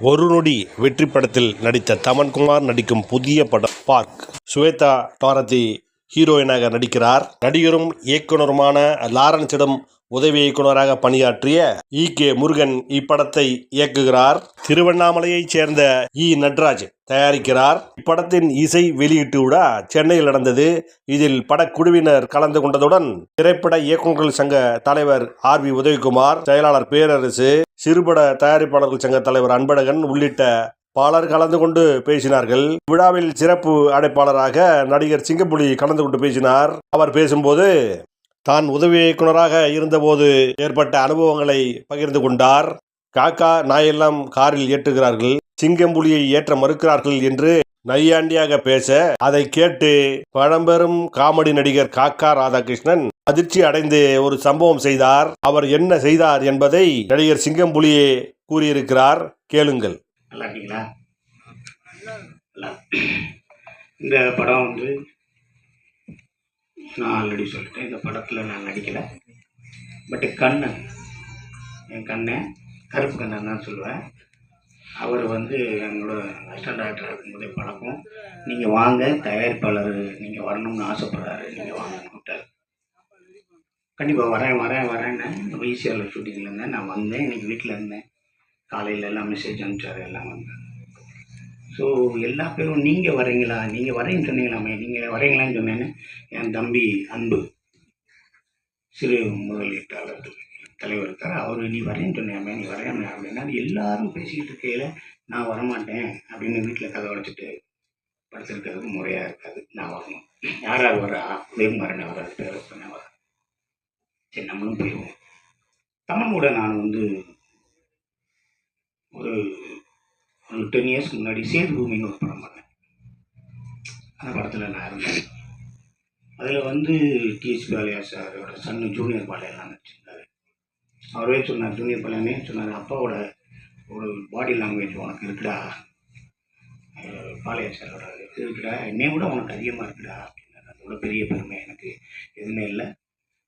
ஒரு நொடி வெற்றி படத்தில் நடித்த தமன்குமார் நடிக்கும் புதிய படம் பார்க். சுவேதா பாரதி ஹீரோயினாக நடிக்கிறார். நடிகரும் இயக்குனருமான லாரன்ஸிடம் உதவி இயக்குனராக பணியாற்றிய இ. கே. முருகன் இப்படத்தை இயக்குகிறார். திருவண்ணாமலையைச் சேர்ந்த இ. நட்ராஜ் தயாரிக்கிறார். இப்படத்தின் இசை வெளியீட்டு விழா சென்னையில் நடந்தது. இதில் படக்குழுவினர் கலந்து கொண்டதுடன் திரைப்பட இயக்குநர்கள் சங்க தலைவர் ஆர். வி. உதயகுமார் செயலாளர் பேரரசு சிறுபட தயாரிப்பாளர்கள் சங்க தலைவர் அன்பழகன் உள்ளிட்ட பலர் கலந்து கொண்டு பேசினார்கள். விழாவில் சிறப்பு அடைப்பாளராக நடிகர் சிங்கப்புலி கலந்து கொண்டு பேசினார். அவர் பேசும்போது தான் உதவி இயக்குனராக இருந்தபோது ஏற்பட்ட அனுபவங்களை பகிர்ந்து கொண்டார். காக்கா நாயெல்லாம் காரில் ஏற்றுகிறார்கள். சிங்கம்புலியை ஏற்ற மறுக்கிறார்கள் என்று நையாண்டியாக பேச அதை கேட்டு பழம்பெரும் காமெடி நடிகர் காக்கா ராதாகிருஷ்ணன் அதிர்ச்சி அடைந்து ஒரு சம்பவம் செய்தார். அவர் என்ன செய்தார் என்பதை நடிகர் சிங்கம்புலியே கூறியிருக்கிறார். கேளுங்கள். நல்லா இருக்கீங்களா? இந்த படம் வந்து நான் ஆல்ரெடி சொல்லிட்டேன். இந்த படத்தில் நான் நடிக்கலை. பட்டு கண்ணன் என் கண்ணன் கருப்பு கண்ணன் தான் சொல்லுவேன். அவர் வந்து எங்களோட அசிஸ்டன்ட் டைரக்டர் இருக்கும்போதே பழக்கம். நீங்கள் வாங்க தயாரிப்பாளர் நீங்கள் வரணும்னு ஆசைப்படுறாரு. நீங்கள் வாங்கன்னு கூப்பிட்டாரு. கண்டிப்பாக வரேன் வரேன் வரேன்னு. ஈஸியாக ஷூட்டிங்கில் இருந்தேன். நான் வந்தேன். இன்றைக்கி வீட்டில் இருந்தேன். காலையில் எல்லாம் மெசேஜ் அனுப்பிச்சாரு எல்லாம் வந்தேன் ஸோ எல்லா பேரும் நீங்கள் வரீங்களா? நீங்கள் வரேன்னு சொன்னீங்களாமே? நீங்கள் வரீங்களான்னு சொன்னேன்னு என் தம்பி அன்பு சிறு முதலீட்டாளர் தலைவர் இருக்கார். அவர் நீ வரேன்னு சொன்னியாமே? நீ வரேன் அப்படின்னா எல்லாரும் பேசிக்கிட்டு இருக்கையில் நான் வரமாட்டேன் அப்படின்னு வீட்டில் கதை உடைச்சிட்டு படுத்துருக்கிறதுக்கு முறையாக இருக்காது. நான் வரணும். யார் யார் வரா உதயகுமாரன் வராது பேரப்பன வர சரி நம்மளும் போயிடுவோம் தமிழோட நான் வந்து ஒரு ஒரு டென் இயர்ஸ்க்கு முன்னாடி சேது பூமின்னு ஒரு படம் பண்ணேன் அந்த படத்தில் நான் இருந்தேன். அதில் வந்து டிஎஸ் பாலையா சாரோட சன்னு ஜூனியர் பாலையெல்லாம் நடிச்சிருந்தார். அவரே சொன்னார் ஜூனியர் பாலையானே சொன்னார் அப்பாவோட ஒரு பாடி லாங்குவேஜ் உனக்கு இருக்குடா. அஹ் பாலையா சாரோட இருக்குடா என்னை விட உனக்கு அதிகமாக இருக்குடா. அப்படின்னாரு. அதோட பெரிய பெருமை எனக்கு. எதுவுமே இல்லை.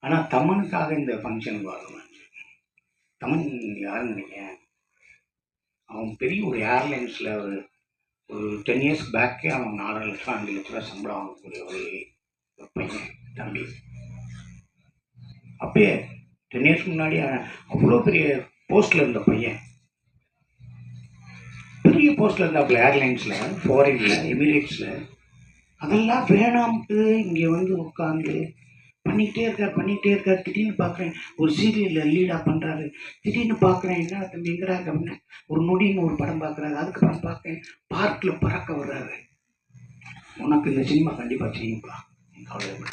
ஆனால் தமனுக்காக இந்த ஃபங்க்ஷனுக்கு வரணும் தமன் யாருன்னு நினைக்கிறேன். அவன் பெரிய ஒரு ஏர்லைன்ஸில் ஒரு ஒரு டென் இயர்ஸ் பேக்கே அவன் நாலரை லட்சம் அஞ்சு லட்ச ரூபா சம்பளம் வாங்கக்கூடிய ஒரு பையன் தம்பி. அப்பயே டென் இயர்ஸ் முன்னாடி அவ்வளோ பெரிய போஸ்ட்டில் இருந்த பையன். பெரிய போஸ்ட்டில் இருந்தாப்புல ஏர்லைன்ஸில் ஃபாரினில் எமிரேட்ஸில் அதெல்லாம் வேணாம்ட்டு இங்கே வந்து உட்காந்து பண்ணிக்கிட்டே இருக்கார் பண்ணிக்கிட்டே இருக்கார். திடீர்னு பார்க்குறேன் ஒரு சீரியலில் லீடாக பண்ணுறாரு திடீர்னு பார்க்குறேன் என்ன தம்பி எங்கடா அப்படின்னு. ஒரு நொடின்னு ஒரு படம் பார்க்குறாரு அதுக்கப்புறம் பார்க்குறேன் பார்க்கில் பறக்க வர்றாரு. உனக்கு இந்த சினிமா கண்டிப்பாக செய்யும்பா நீ கவலைப்பட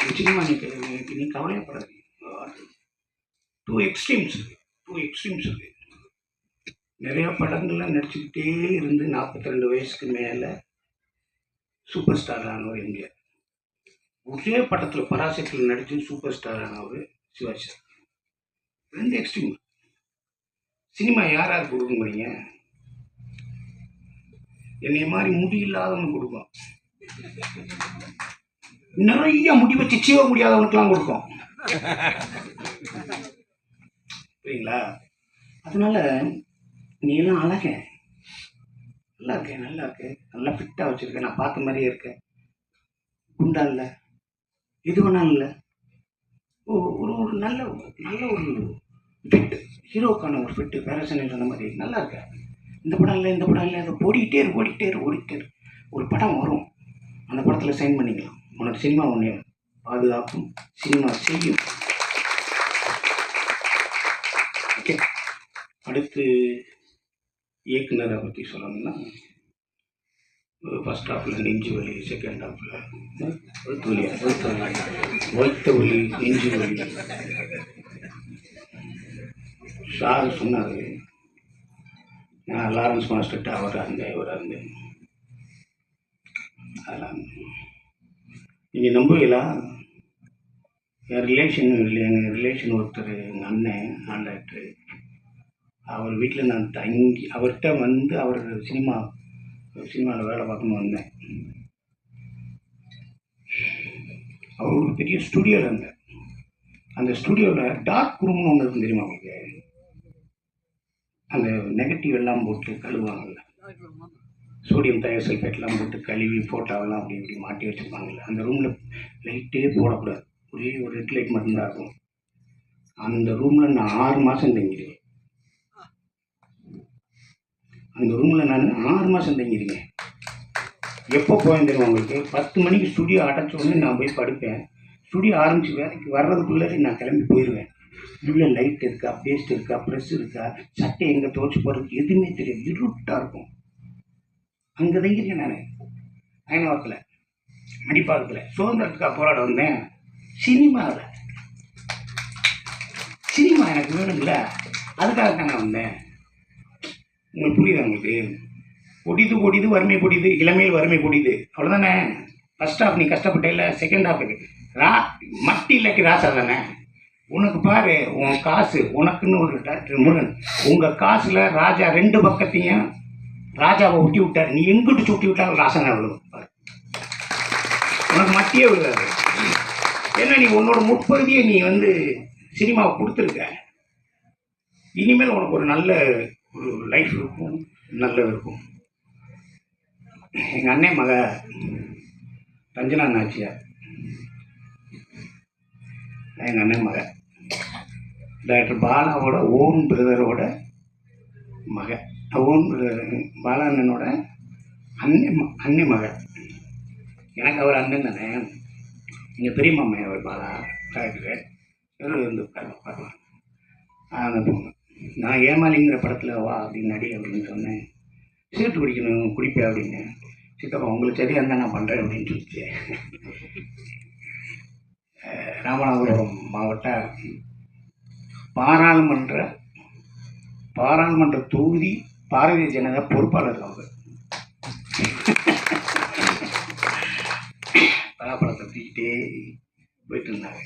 இந்த சினிமா நீ நீ- நீ கவலைப்படாது டூ எக்ஸ்ட்ரீம்ஸ் டூ எக்ஸ்ட்ரீம்ஸ் இருக்கு. நிறைய படங்கள்லாம் நடிச்சுக்கிட்டே இருந்து நாற்பத்தி ரெண்டு வயசுக்கு மேலே சூப்பர் ஸ்டார் ஆனவர் எம்ஜிஆர் ஒரே படத்தில் பராசக்தியில் நடித்து சூப்பர் ஸ்டார் ஆனவர் சிவாஜி சார். ரெண்டு எக்ஸ்ட்ரீம் சினிமா யார் யார் முடியுங்க என்னைய மாதிரி முடி இல்லாதவனுக்கு கொடுக்கும் நிறைய முடி வச்சு சீவ முடியாதவனுக்குலாம் கொடுக்கும். புரியுங்களா? அதனால நீ எல்லாம் அழகேன். நல்லா இருக்கேன் நல்லா இருக்கேன் நல்லா ஃபிட்டாக வச்சுருக்கேன். நான் பார்த்த மாதிரியே இருக்கேன். குண்டா இல்லை? எது வேணாலும் இல்லை? ஓ ஒரு ஒரு நல்ல நல்ல ஒரு ஃபிட்டு ஹீரோக்கான ஒரு ஃபிட்டு பேரசனை சொன்ன மாதிரி. நல்லா இருக்கேன் இந்த படம் இல்லை இந்த படம் இல்லை அதை ஓடிக்கிட்டே இரு ஓடிக்கிட்டே இரு ஓடிக்கிட்டே இரு. ஒரு படம் வரும். அந்த படத்தில் சைன் பண்ணிக்கலாம். உன்னோட சினிமா ஒன்று பாதுகாக்கும் சினிமா செய்யும். ஓகே. அடுத்து இயக்குனரை பற்றி சொல்லணும்னா ஃபஸ்ட் ஹாஃபில் நெஞ்சு வலி செகண்ட் ஹாஃபில் ஒழுத்து வலி ஒழுத்து வலி. ஒழுத்த வலி நெஞ்சு வலி. சார் சொன்னார் நான் லாரன்ஸ் மாஸ்டர்கிட்ட அவராக இருந்தேன் இவராக இருந்தேன் அதெல்லாம். நீங்கள் நம்புவீங்களா? என் ரிலேஷன் எங்கள் ரிலேஷன் ஒருத்தர் எங்கள் அண்ணன் கான்ட்ராக்டரு அவர் வீட்டில் நான் தங்கி அவர்கிட்ட வந்து அவர் சினிமா சினிமாவில் வேலை பார்க்கணுன்னு வந்தேன். அவர் ஒரு பெரிய ஸ்டுடியோவில் இருந்தார். அந்த ஸ்டுடியோவில் டார்க் ரூம்னு ஒன்று இருக்கும் தெரியுமா உங்களுக்கு? அந்த நெகட்டிவ் எல்லாம் போட்டு கழுவாங்கல்ல சோடியம் தயோசல்ஃபேட்லாம் போட்டு கழுவி ஃபோட்டோவெல்லாம் அப்படி இப்படி மாட்டி வச்சுருப்பாங்கல்ல? அந்த ரூமில் லைட்டே போடக்கூடாது. ஒரே ஒரு ரெட் லைட் மட்டும்தான் இருக்கும். அந்த ரூமில் நான் ஆறு மாதம் தங்கிடுவேன் அந்த ரூமில் நான் ஆறு மாதம் தங்கியிருக்கேன். எப்போ போய் தெரியும் உங்களுக்கு? பத்து மணிக்கு ஸ்டுடியோ அடைச்ச உடனே நான் போய் படுப்பேன். ஸ்டுடியோ ஆரம்பிச்சு வேலைக்கு வர்றதுக்குள்ளே நான் கிளம்பி போயிடுவேன் உள்ள லைட் இருக்கா பேஸ்ட் இருக்கா ப்ரெஸ் இருக்கா சட்டை எங்கே துவச்சி போகிறதுக்கு எதுவுமே தெரியாது. இருட்டாக இருக்கும். அங்கே தங்கியிருக்கேன் நான். அயனவரத்தில் மடிப்பாக்கத்தில் சுதந்திரத்துக்காக போராட வந்தேன். சினிமாவில் சினிமா எனக்கு வேணுங்கள அதுக்காக தான் நான் வந்தேன். உங்களுக்கு புரியுதா உங்களுக்கு? கொடிது கொடிது வறுமை கொடிது இளமையில் வறுமை கொடிது அவ்வளோதானே ஃபர்ஸ்ட் ஹாஃப் நீ கஷ்டப்பட்ட இல்லை செகண்ட் ஹாஃபுக்கு ரா மட்டி இல்லைக்கு ராசா தானே? உனக்கு பாரு உன் காசு உனக்குன்னு ஒரு டாக்டர் முருகன். உங்கள் காசில் ராஜா ரெண்டு பக்கத்தையும் ராஜாவை ஒட்டி விட்டார். நீ எங்கிட்டு சுட்டி விட்டாலும் ராசனை விழுவும் பாரு. உனக்கு மட்டியே விழுதாது ஏன்னா நீ உன்னோட முற்பகுதியை நீ வந்து சினிமாவை கொடுத்துருக்க? இனிமேல் உனக்கு ஒரு நல்ல ஒரு லைஃப் இருக்கும் நல்லது இருக்கும். எங்கள் அண்ணன் மக ரஞ்சனா நாச்சியார். எங்கள் அண்ணன் மக. டாக்டர் பாலாவோட ஓன் பிரதரோட மக. ஓன் பிரதர் பாலா அண்ணனோட அண்ணன் ம- அண்ணன் மக. எனக்கு அவர் அண்ணன் தானே. எங்கள் பெரிய மாமா அவர் பாலா டாக்டர் இவர் வந்து உட்காருவாங்க அந்த பொண்ணு நான் ஏமாலிங்கிற படத்தில் வா அப்படின்னு நடி அப்படின்னு சொன்னேன். சீட்டு குடிக்கணும் குடிப்பேன் அப்படின்னு. சித்தப்பா உங்களுக்கு சரியாக இருந்தால் நான் பண்ணுறேன் அப்படின்னு சொல்லிச்சு. ராமநாதபுரம் மாவட்ட பாராளுமன்ற பாராளுமன்ற தொகுதி பாரதிய ஜனதா பொறுப்பாளர் அவங்க பலாப்பழத்தை தூக்கிட்டே போயிட்டு இருந்தாங்க.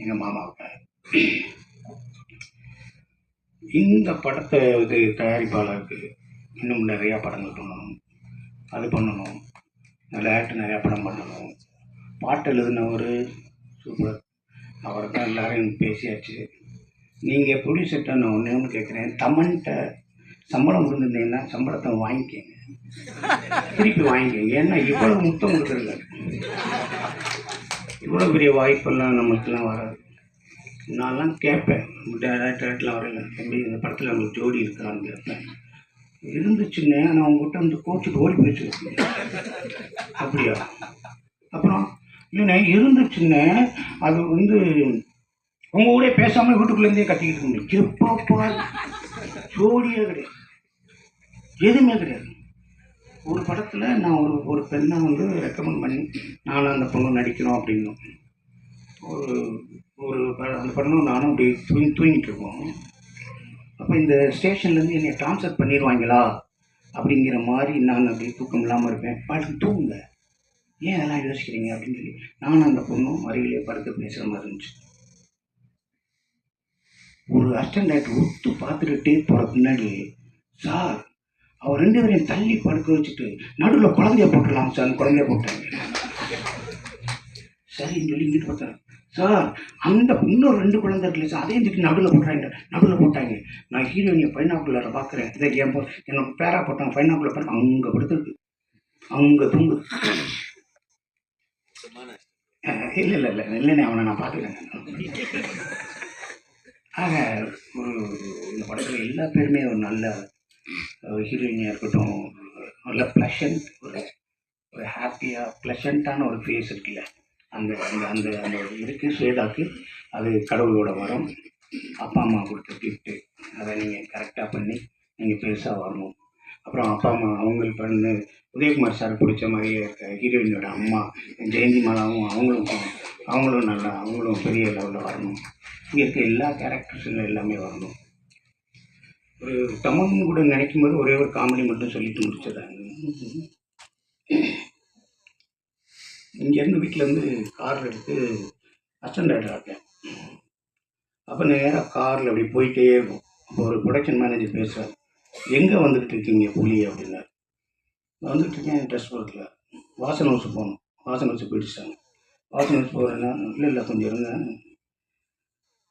எங்கள் மாமாவுக்காக. இந்த படத்தை இது தயாரிப்பாளருக்கு இன்னும் நிறையா படங்கள் பண்ணணும். அது பண்ணணும். விளையாட்டு நிறையா படம் பண்ணணும். பாட்டு எழுதினவர் சூப்பர் அவரை தான் எல்லோரையும் பேசியாச்சு. நீங்கள் ப்ரொடியூசர்கிட்ட நான் ஒன்று ஒன்று கேட்குறேன் தமன்கிட்ட சம்பளம் கொடுத்துருந்தீங்கன்னா சம்பளத்தை வாங்கிக்கங்க. திருப்பி வாங்கிக்கங்க. ஏன்னா இவ்வளோ முத்தம் கொடுக்குறது இவ்வளோ பெரிய வாய்ப்பெல்லாம் நம்மளுக்கெல்லாம் வராது. நான்லாம் கேட்பேன். டேரக்டர்லாம் வரல தம்பி இந்த படத்தில் உங்களுக்கு ஜோடி இருக்கான்னு கேட்பேன். இருந்துச்சுன்னு நான் உங்ககிட்ட அந்த கோச்சுக்கு ஓடி போயிடுச்சு. அப்படியா? அப்புறம் இல்லைண்ணே இருந்துச்சுன்னு அது வந்து உங்க கூட பேசாமல் வீட்டுக்குள்ளேருந்தே கத்திக்கிட்டு இருந்தேன் முடியும். எப்பப்பா ஜோடியே கிடையாது. எதுவுமே கிடையாது. ஒரு படத்தில் நான் ஒரு ஒரு பெண்ணை வந்து ரெக்கமெண்ட் பண்ணி நானும் அந்த பொண்ணு நடிக்கிறோம் அப்படின்னும். ஒரு ஒரு அந்த படமும் நானும் அப்படி தூங்கி தூங்கிட்டு இருக்கோம். அப்போ இந்த ஸ்டேஷன்லேருந்து என்னை ட்ரான்ஸ்ஃபர் பண்ணிடுவாங்களா அப்படிங்கிற மாதிரி நான் அப்படியே தூக்கம் இல்லாமல் இருப்பேன். பாட்டு தூங்குங்க. ஏன் அதெல்லாம் யோசிக்கிறீங்க? அப்படின்னு சொல்லி நானும் அந்த பொண்ணும் அருகிலே படுத்து பேசுகிற மாதிரி இருந்துச்சு. ஒரு அசிஸ்டன்ட் டைரக்டர் ஒத்து பார்த்துக்கிட்டே போகிற பின்னாடி சார் அவர் ரெண்டு பேரையும் தள்ளி படுக்க வச்சுட்டு நடுவில் குழந்தைய போட்டுடலாம் சார் குழந்தைய போட்டாங்க சரின்னு சொல்லி இங்கிட்டு பார்த்தேன் சார் அந்த இன்னொரு ரெண்டு குழந்தை இருக்குல்ல சார் அதையும் தூக்கி நடுவில் போட்டாங்க நடுவில் போட்டாங்க. நான் ஹீரோயினை பைனாக்குள்ளார பார்க்குறேன். இதை என் என்னோட பேரா போட்டாங்க பைனாக்குள்ள பேர் அங்கே படுத்துருக்கு. அங்கே தூங்கு. இல்லை இல்லை இல்லை இல்லைண்ணே அவனை நான் பார்த்துக்கிறேன் ஆக ஒரு இந்த படத்தில் எல்லா பேருமே ஒரு நல்ல ஹீரோயினியாக இருக்கட்டும் நல்ல ப்ளஷண்ட் ஒரு ஒரு ஹாப்பியாக ப்ளஷண்ட்டான ஒரு ஃபேஸ் இருக்குல்ல. அந்த அந்த அந்த அந்த இதுக்கு இருக்கு ஸ்வேதாக்கு அது கடவுளோட வரம். அப்பா அம்மா கொடுத்த கிஃப்ட்டு அதை நீங்கள் கரெக்டாக பண்ணி நீங்கள் பெருசாக வரணும். அப்புறம் அப்பா அம்மா அவங்களுக்கு பண்ணு உதயகுமார் சார் பிடிச்ச மாதிரியே இருக்க ஹீரோயினோட அம்மா ஜெயந்தி மாலாவும் அவங்களும் அவங்களும் நல்லா அவங்களும் பெரிய லெவலில் வரணும். இங்கே இருக்க எல்லா கேரக்டர்ஸும் எல்லாமே வரணும். ஒரு தமன் கூட நினைக்கும் போது ஒரே ஒரு காமெடி மட்டும் சொல்லிட்டு முடிச்சதாங்க இங்கேருந்து வீட்டிலேருந்து கார் எடுத்து அஸ்டண்ட் இருக்கேன் அப்போ நேராக காரில் அப்படி போயிட்டே இருக்கும் அப்போ ஒரு ப்ரொடக்ஷன் மேனேஜர் பேசுகிறார் எங்கே வந்துக்கிட்டு இருக்கீங்க புலி அப்படின்னார் நான் வந்துட்டு இருக்கேன் ட்ரெஸ் ஒர்க்கில் வாசன் ஹவுஸ் போகணும் வாசன் ஹவுஸ் போயிடுச்சாங்க வாசன் ஹவுஸ் போகிறேன்னா இல்லை இல்லை கொஞ்சம் இருங்க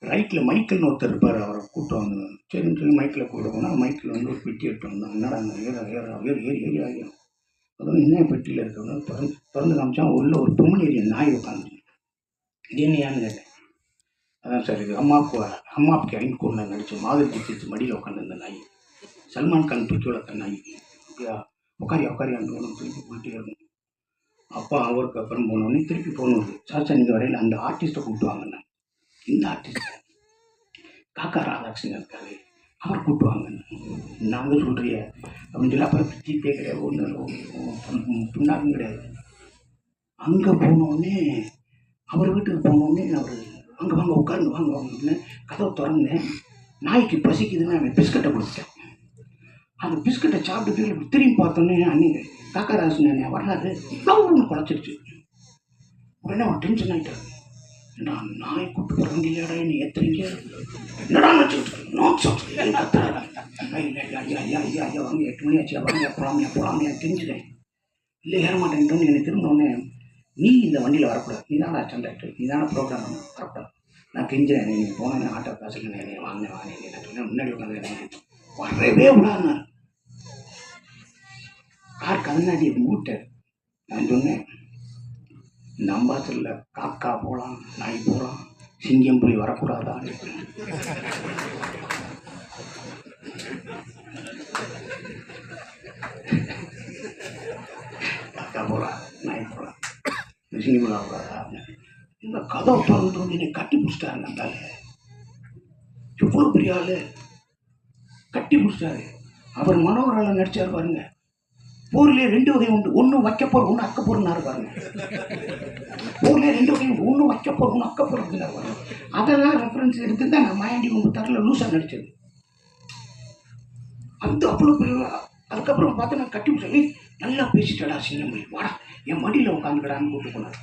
ரைட்டில் மைக்கிள்னு ஒருத்தர் இருப்பார் அவரை கூப்பிட்டு வந்து சரின்னு சொல்லி மைக்கில் கூப்பிட்டு போனால் மைக்கில் வந்து ஒரு பிட்டி எடுத்து வந்தாங்க என்னடா அந்த ஏற ஏற ஏறி ஏறி ஏறி ஆகிடும் அதுவும் என்ன பெட்டியில் இருக்கணும் பிறந்து பிறந்து காமிச்சா உள்ள ஒரு பொம்மனேரிய நாய் உட்காந்து இது என்னையான்னு கேட்டேன். அதான் சார் இது அம்மாவுக்கு அம்மாவுக்கு ஐன்கூரில் நடிச்சு மாதிரி குத்திச்சு மடியில் உட்காந்து அந்த நாய். சல்மான் கான் தூக்கி வளர்த்த நாய். அப்படியா? உட்காரி உட்காரி அங்கே திருப்பி போயிட்டே இருக்கும். அப்பா அவருக்கு அப்புறம் போனோடனே திருப்பி போகணும் சாச்சா நீங்கள் வரையில் அந்த ஆர்டிஸ்ட்டை கூப்பிட்டு வாங்கினேன் இந்த ஆர்டிஸ்ட் காக்கா ராதாகிருஷ்ணன் இருக்காரு. அவர் கூப்பிட்டு நாங்கள் சொல்கிறிய அப்படின்னு சொல்லி அப்புறம் ஜிபே கிடையாது ஒன்று பின்னாக்கும் கிடையாது. அங்கே போனோடனே அவர் வீட்டுக்கு போனோடனே அவர் அங்கே வாங்க உட்காருங்க வாங்க வாங்கன்னு கதவை திறந்தேன். நாய்க்கு பசிக்குதுன்னு அவன் பிஸ்கட்டை கொடுத்துட்டேன். அந்த பிஸ்கட்டை சாப்பிட்டு இப்படி திரும்பி பார்த்தோன்னே அன்னைக்கு காக்காராசன் என்ன வர்றாரு. ஒன்று குழச்சிருச்சு உடனே அவன் டென்ஷன் ஆகிட்டார் நான் நாய் கூப்பிட்டு போகிறேன் நீ எத்தனைங்க என்னடா ஐயா ஐயா ஐயா ஐயா வாங்க எட்டு மணி ஆச்சு. வாங்க போலாமையா போலாமையா தெரிஞ்சுக்கிறேன் இல்லை ஏற மாட்டேன்ட்டோன்னு எனக்கு திரும்ப உடனே நீ இந்த வண்டியில் வரக்கூடாது. நீ தானே ஸ்டாண்டர்ட் நீ தானே ப்ரோக்ராம் வரக்கூடாது. நான் கெஞ்சிறேன் நீ போனேன் ஆட்டோ காசுல நான் வாங்கினேன் வாங்கினேன் நான் முன்னாடி உட்காந்து வரவே விடாதுனார் கார் கண்ணாடி மூட்டை. நான் சொன்னேன் இந்த காக்கா போகலாம் நாய் போகலாம் சிங்கம் புலி வரக்கூடாதான்னு காக்கா போகலாம் நாய் போகலாம் சிங்கம் புலி வரக்கூடாதா? இந்த கதை திறந்து வந்து என்னை கட்டி பிடிச்சிட்டாரு அந்த ஆளு. எவ்வளோ பெரிய ஆளு. கட்டி பிடிச்சிட்டாரு. அவர் மனோகரால் நடித்தார் பாருங்க. போர்லயே ரெண்டு வகை உண்டு. ஒன்று வைக்க போற ஒன்று அக்க போறனாரு பாருங்க. போர்லயே ரெண்டு வகை உண்டு. ஒன்று வைக்க போற ஒன்று அக்க போறதுனாரு பாருங்க. அதெல்லாம் ரெஃபரன்ஸ் எடுத்து தான் நான் மாயாண்டி உங்க தரல லூசா நடிச்சது. அந்த அவ்வளோ பெரிய அதுக்கப்புறம் பார்த்து நான் கட்டி சொல்லி நல்லா பேசிட்டடா சின்னமொழி. வாடா என் மடியில் உட்காந்துக்கடான்னு கூப்பிட்டு போனார்.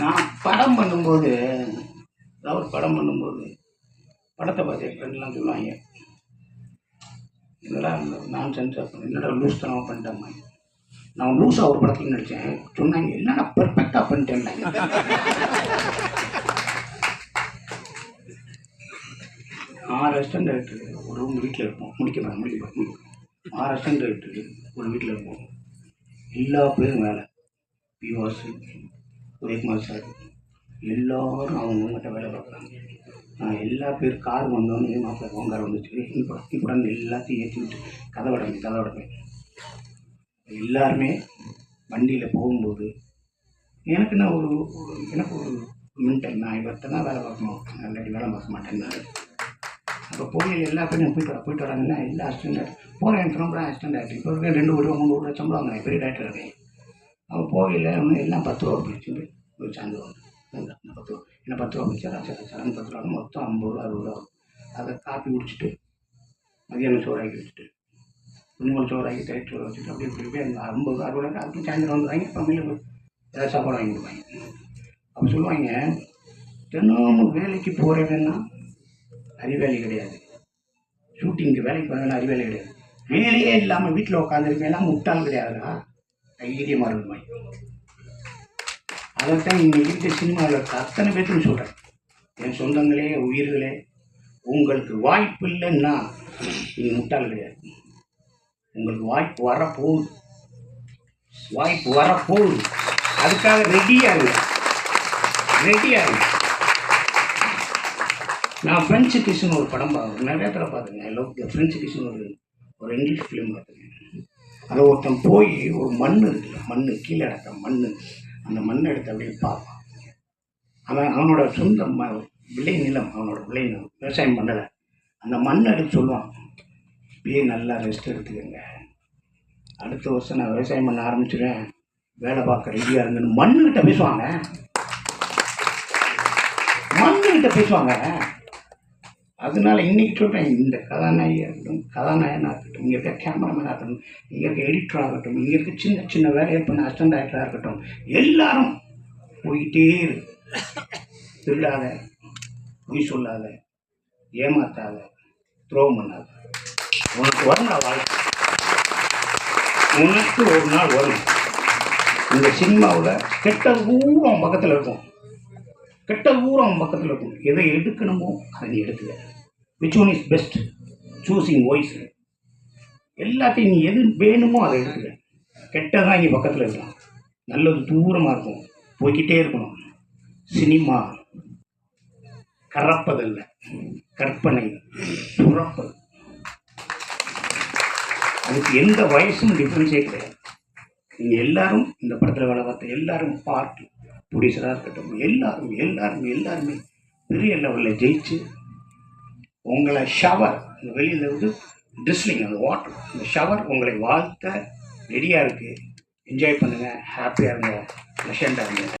நான் படம் பண்ணும்போது அவர் படம் பண்ணும்போது படத்தை பார்த்து ஃப்ரெண்ட்லாம் சொல்லுவாங்க என்னடா நான் சென்ஸ் பண்ணேன் என்னடா லூஸ் தனமாக பண்ணிட்டேன் நான் லூஸாக ஒரு படத்தில் நினச்சேன் சொன்னாங்க என்னடா பெர்ஃபெக்டாக பண்ணிட்டேன் ஆறு அசிஸ்டன்ட் டைரக்டர் ஒரு ரூம் வீட்டில் இருப்போம். முடிக்க முடிக்கிறேன் முடிக்கிறேன் ஆறு அசிஸ்டன்ட் டைரக்டர் ஒரு வீட்டில் இருப்போம். எல்லா பேரும் வேலை. பிவாஸ் உதயகுமார் சார் எல்லோரும் அவங்ககிட்ட வேலை பார்க்குறாங்க. எல்லா பேர் கார் வந்தோடனே மாப்பிள்ளை போங்கார் வந்துச்சு இப்போ இப்போ எல்லாத்தையும் ஏற்றி விட்டு கதை விடங்க கதை விடங்க எல்லாருமே வண்டியில் போகும்போது எனக்கு நான் ஒரு எனக்கு ஒரு மின்டல் நான் இவர்த்தனா வேலை பார்க்கணும்? இல்லாட்டி வேலை பார்க்க மாட்டேன்னாரு. அப்போ போய் எல்லா பேரும் போயிட்டு வர போயிட்டு வராங்கன்னா எல்லா அசிஸ்டண்ட் போகிறேன் என் ஃப்ரெண்ட் அசிஸ்டண்ட் ஆகிட்டு இப்போ இருக்கேன் ரெண்டு ஒரு மூணு ஒரு சம்பளம் வாங்குறேன் பெரிய டாக்டர் இருக்கேன் அவன் போகல எல்லாம் பத்து ரூபா பிடிச்சிட்டு ஒரு சாந்து வாங்க பத்து ரூபா. என்ன பத்து ரூபா பிடிச்சா சரி சரண் பத்து ரூபா மொத்தம் ஐம்பது ரூபா அறுபது ரூபா. அதை காப்பி குடிச்சிட்டு மதியானம் சோறாக்கி வச்சுட்டு குஞ்சுமல் சோறாக்கி தயிர் சோறு வச்சுட்டு அப்படியே போய் அந்த ஐம்பது ரூபா அறுபது ரூபா அதுக்கு சாயந்தரம் வந்துடுவாங்க. ஃபேமிலியில் ஏதாவது சாப்பாடு வாங்கி கொடுப்பாங்க அப்போ சொல்லுவாங்க தினமும் வேலைக்கு போகிறவன்னா அறிவேலை கிடையாது. ஷூட்டிங்க்கு வேலைக்கு போகிறவங்க அறிவேலை கிடையாது. வேலையே இல்லாமல் வீட்டில் உட்காந்துருக்கேன்னா முட்டாள் கிடையாதுடா. தைரியமாக இருக்குமா அதைத்தான் இன்னைக்கு இருக்க சினிமாவில் அத்தனை பேர்த்துக்கு சொல்கிறேன் என் சொந்தங்களே உயிர்களே உங்களுக்கு வாய்ப்பு இல்லைன்னா நீங்கள் முட்டாள் கிடையாது. உங்களுக்கு வாய்ப்பு வரப்போகுது. வாய்ப்பு வரப்போகுது. அதுக்காக ரெடியாகுங்க ரெடியாகுங்க நான் ஃப்ரெஞ்சு கிஷன் ஒரு படம் பார்க்குறேன் நிறைய தடவை பார்த்துருக்கேன் லவ் ஃப்ரெஞ்சு கிஷன் ஒரு ஒரு இங்கிலீஷ் ஃபிலிம் பார்த்துருக்கேன் அதை ஒருத்தன் போய் ஒரு மண் இருக்குல்ல மண் கீழே இடத்த மண் அந்த மண்ணை எடுத்து அப்படியே பார்ப்பான். அவன் அவனோட சொந்த ம விளை நிலம் அவனோட விளை நிலம் விவசாயம் பண்ணலை. அந்த மண்ணை எடுத்து சொல்லுவான் இப்பயே நல்லா ரெஸ்ட் எடுத்துக்கோங்க. அடுத்த வருஷம் நான் விவசாயம் பண்ண ஆரம்பிச்சிடுவேன் வேலை பார்க்க ரெடியாக இருந்தேன்னு மண்ணுக்கிட்ட பேசுவாங்க. மண்ணுக்கிட்ட பேசுவாங்க. அதனால இன்னைக்கு சொல்கிறேன் இந்த கதாநாயகியாக இருக்கட்டும் கதாநாயகனாக இருக்கட்டும் இங்கே இருக்க கேமராமேனாக இருக்கட்டும் இங்கே இருக்க எடிட்டராக இருக்கட்டும் இங்கே இருக்க சின்ன சின்ன வேலையை பண்ண அசிஸ்டன்ட் டைரக்டராக இருக்கட்டும் எல்லாரும் போய்கிட்டே இரு. திருடாத பொய் சொல்லாத ஏமாத்தாத துரோகம் பண்ணாத. உனக்கு வரும் நான் வாழ்க்கை. உனக்கு ஒரு நாள் வரும். இந்த சினிமாவில் கெட்ட ஊரம் பக்கத்தில் இருக்கும். கெட்ட ஊரம் பக்கத்தில் இருக்கும். எதை எடுக்கணுமோ அதை நீ எடுத்துக்க. Which one is best choosing voice எல்லாத்தையும் நீ எது வேணுமோ அதை எடுத்துக்க. கெட்டதான் இங்கே பக்கத்தில் இருக்கலாம். நல்லது தூரமாக இருக்கும். போய்க்கிட்டே இருக்கணும். சினிமா. கறப்பதல்ல. கற்பனை. துறப்பது அதுக்கு எந்த வயசும் டிஃப்ரென்ஸே கிடையாது. நீங்கள் எல்லாரும் இந்த படத்தில் வேலை பார்த்த எல்லாரும் பார்த்து ப்ரொடியூசராக இருக்கட்டும் எல்லாரும் எல்லாருமே எல்லாருமே பெரிய லெவலில் ஜெயிச்சு உங்களை ஷவர் இந்த வெளியில் வந்து ட்ரிஸ்லிங் அந்த வாட்டர் இந்த ஷவர் உங்களை வாழ்த்த ரெடியாக இருக்குது என்ஜாய் பண்ணுங்கள் ஹாப்பியாக இருங்க. லெஷண்டாக இருங்க.